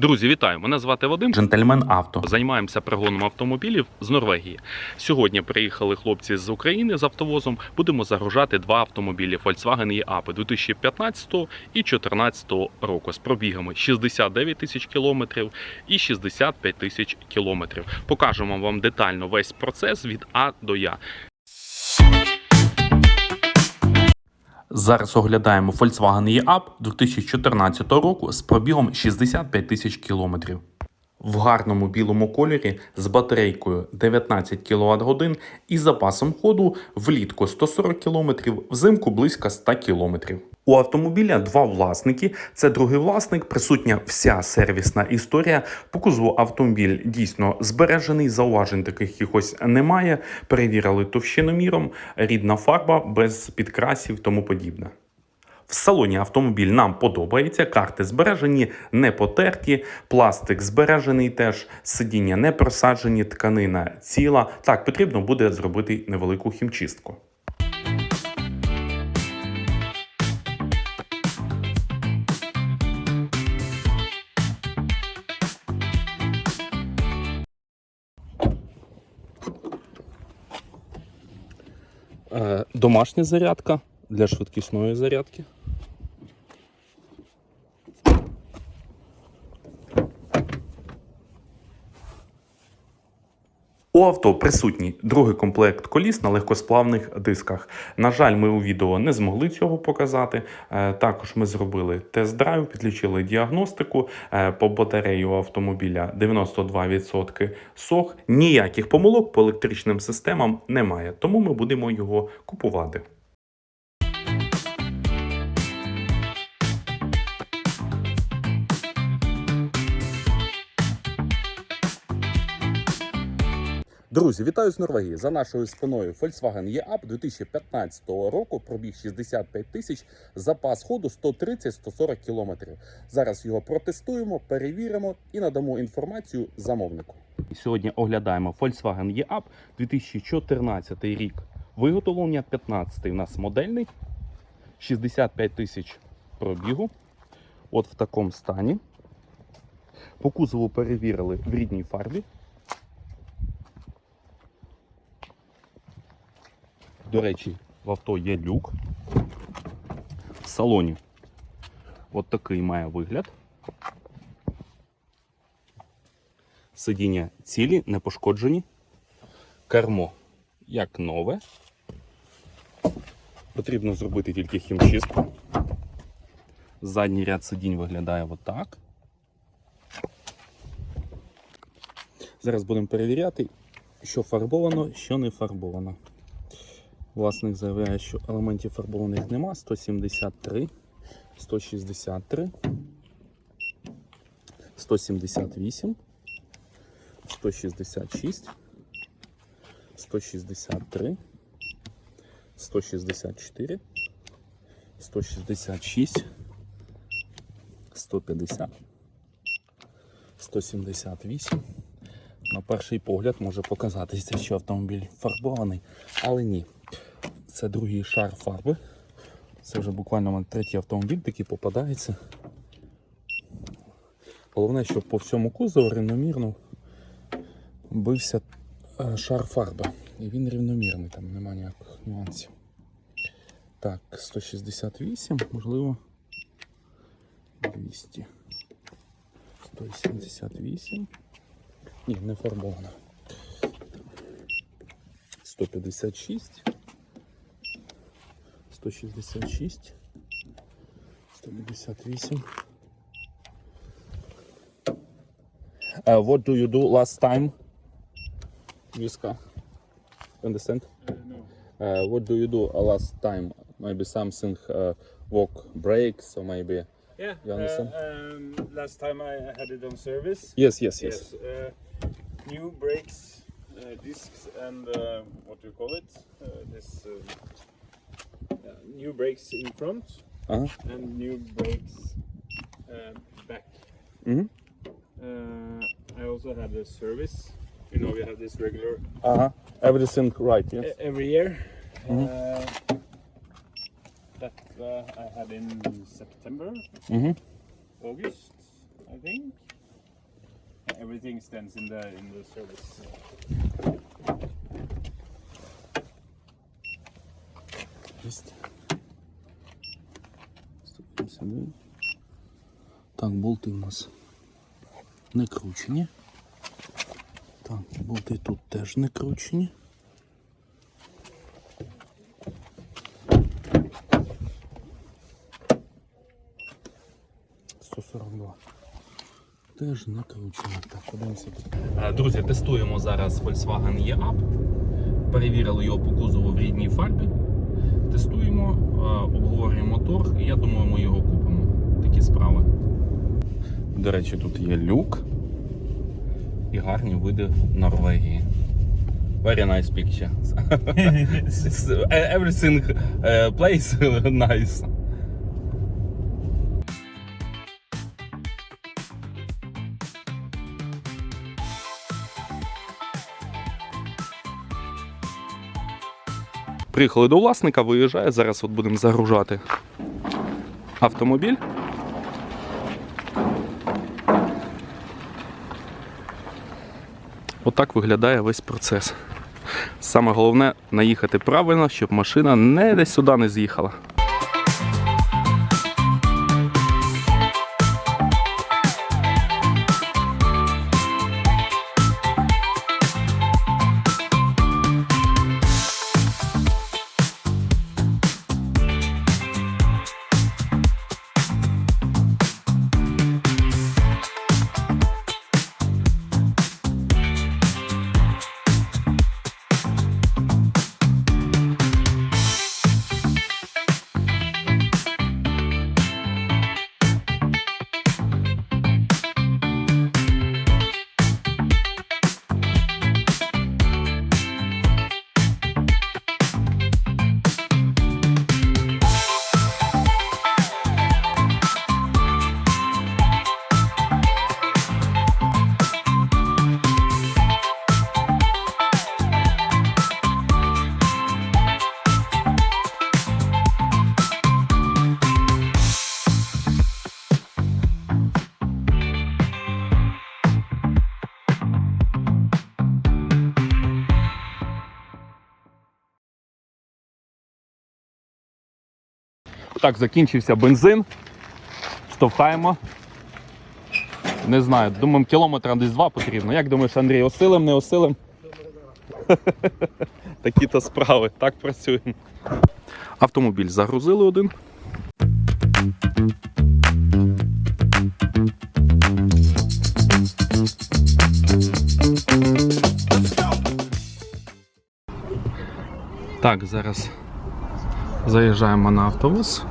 Друзі, вітаю! Мене звати Вадим. Джентльмен авто. Займаємося пригоном автомобілів з Норвегії. Сьогодні приїхали хлопці з України з автовозом. Будемо загружати два автомобілі Volkswagen e-Up 2015 і 2014 року з пробігами 69 тисяч кілометрів і 65 тисяч кілометрів. Покажемо вам детально весь процес від А до Я. Зараз оглядаємо Volkswagen e-Up 2014 року з пробігом 65 тисяч кілометрів. В гарному білому кольорі з батарейкою 19 кВт годин і запасом ходу влітку 140 км, взимку близько 100 км. У автомобіля два власники. Це другий власник, присутня вся сервісна історія. По кузову автомобіль дійсно збережений, зауважень таких якихось немає. Перевірили товщиноміром, рідна фарба без підкрасів, тому подібне. В салоні автомобіль нам подобається, карти збережені, не потерті, пластик збережений теж, сидіння не просаджені, тканина ціла. Так, потрібно буде зробити невелику хімчистку. Домашня зарядка для швидкісної зарядки. У авто присутній другий комплект коліс на легкосплавних дисках. На жаль, ми у відео не змогли цього показати. Е, Також ми зробили тест-драйв, підключили діагностику Е, по батареї автомобіля 92% сох. Ніяких помилок по електричним системам немає, тому ми будемо його купувати. Друзі, вітаю з Норвегії. За нашою спиною Volkswagen E-Up 2015 року, пробіг 65 тисяч, запас ходу 130-140 кілометрів. Зараз його протестуємо, перевіримо і надамо інформацію замовнику. Сьогодні оглядаємо Volkswagen E-Up 2014 рік. Виготовлення 15 у нас модельний. 65 тисяч пробігу. От в такому стані. По кузову перевірили в рідній фарбі. До речі, в авто є люк. В салоні от такий має вигляд. Сидіння цілі, не пошкоджені. Кермо як нове. Потрібно зробити тільки хімчистку. Задній ряд сидінь виглядає отак. Зараз будемо перевіряти, що фарбовано, що не фарбовано. Власник заявляє, що елементів фарбованих нема. 173, 163, 178. 166, 163, 164, 166, 150, 178. На перший погляд може показатися, що автомобіль фарбований, але ні. Це другий шар фарби. Це вже буквально третій автомобіль такий попадається. Головне, щоб по всьому кузову рівномірно бився е, шар фарби. І він рівномірний, там нема ніяких нюансів. Так, 168, можливо. 200. 178. Ні, не фарбовано. 156. 166. 158. Uh, what do you do last time? Виска. Understand? Uh, what do you do uh, last time? Maybe something uh, walk breaks or maybe. Yeah. You understand? Uh, um, last time I had it on service. Yes, yes, yes. Yes. Uh, new brakes, uh, discs, and uh, what do you call it? Uh, this uh, yeah, new brakes in front uh -huh. and new brakes um, back. Mm -hmm. I also had a service. You know, we have this regular. Uh huh. Every right. Yes. every year. Mm -hmm. that uh, I had in September, mm -hmm. August, I think. Everything stands in the in the service. Just. Сюди. Так, болти у нас не кручені. Так, болти тут теж не кручені. Теж не кручені. Так, подивимося. Е, Друзі, тестуємо зараз Volkswagen E-Up. Перевірили його по кузову в рідній фарбі. Тестуємо, е, обговорюємо мотор, і я думаю, ми його купимо. Такі справи. До речі, тут є люк і гарні види Норвегії. Very nice picture. Everything uh, place nice. Приїхали до власника, виїжджає. Зараз от будемо загружати автомобіль. Отак виглядає весь процес. Саме головне наїхати правильно, щоб машина не десь сюди не з'їхала. Так, закінчився бензин. Штовхаємо. Не знаю, думаємо, кілометра десь два потрібно. Як думаєш, Андрій, осилим, не осилим? Такі-то справи, так працюємо. Автомобіль загрузили один. Так, зараз заїжджаємо на автобус.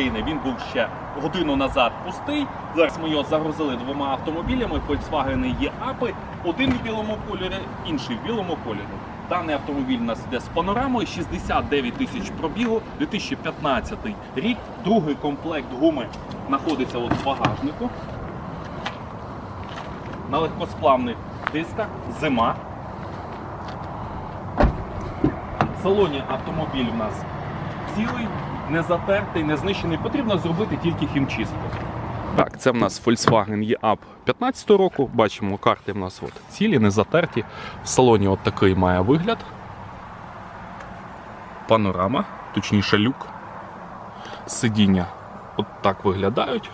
України. Він був ще годину назад пустий. Зараз ми його загрузили двома автомобілями. Volkswagen E-Up. Один в білому кольорі, інший в білому кольорі. Даний автомобіль у нас йде з панорамою, 69 тисяч пробігу, 2015 рік. Другий комплект гуми знаходиться от в багажнику. На легкосплавних дисках, зима. В салоні автомобіль у нас цілий, не затертий, не знищений. Потрібно зробити тільки хімчистку. Так, це в нас Volkswagen E-Up 15 року. Бачимо, карти в нас от цілі, не затерті. В салоні от такий має вигляд. Панорама, точніше люк. Сидіння от так виглядають.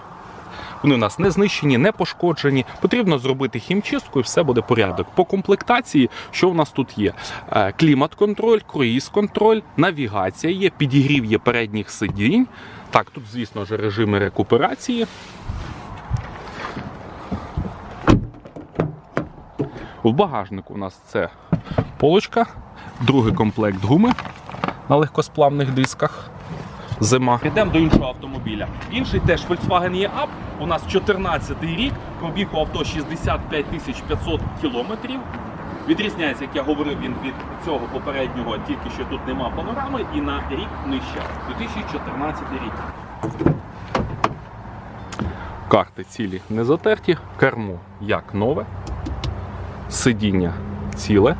Вони у нас не знищені, не пошкоджені. Потрібно зробити хімчистку і все буде порядок. По комплектації, що в нас тут є? Е, Клімат-контроль, круїз-контроль, навігація є, підігрів є передніх сидінь. Так, тут, звісно ж, режими рекуперації. В багажнику у нас це полочка, другий комплект гуми на легкосплавних дисках. Зима. Йдемо до іншого автомобіля. Інший теж Volkswagen E-Up. У нас 14-й рік, пробіг у авто 65 500 кілометрів. Відрізняється, як я говорив, він від цього попереднього, тільки що тут нема панорами і на рік нижче. 2014 рік. Карти цілі не затерті, кермо як нове, сидіння ціле.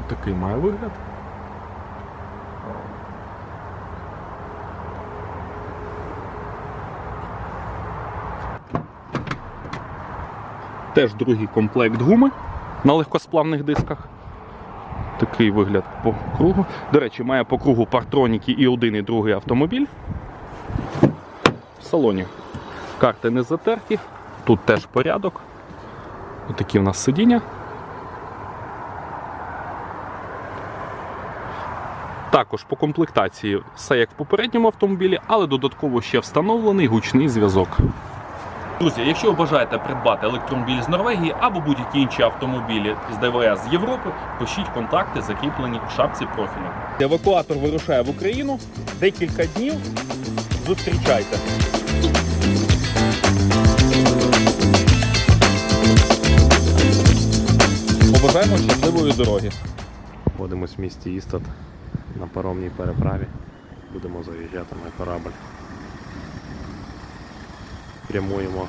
Отакий має вигляд. Теж другий комплект гуми на легкосплавних дисках. Такий вигляд по кругу. До речі, має по кругу партроніки і один, і другий автомобіль. В салоні карти не затерті, тут теж порядок. Отакі в нас сидіння. Також по комплектації все як в попередньому автомобілі, але додатково ще встановлений гучний зв'язок. Друзі, якщо ви бажаєте придбати електромобіль з Норвегії або будь-які інші автомобілі з ДВС з Європи, пишіть контакти, закріплені в шапці профілю. Евакуатор вирушає в Україну. Декілька днів. Зустрічайте. Побажаємо щасливої дороги. Знаходимось в місті Істат на паромній переправі. Будемо заїжджати на корабль. Прямуємо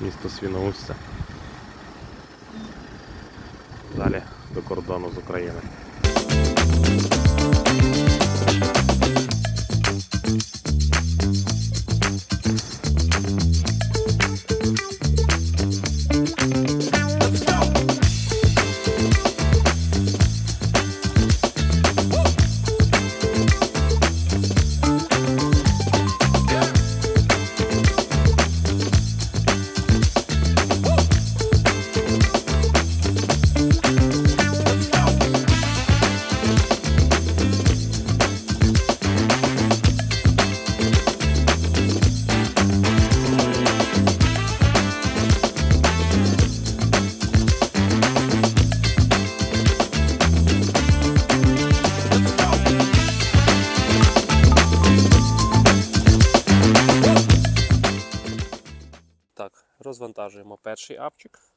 місто Свіноустя. Далі до кордону з Україною. Перший апчик.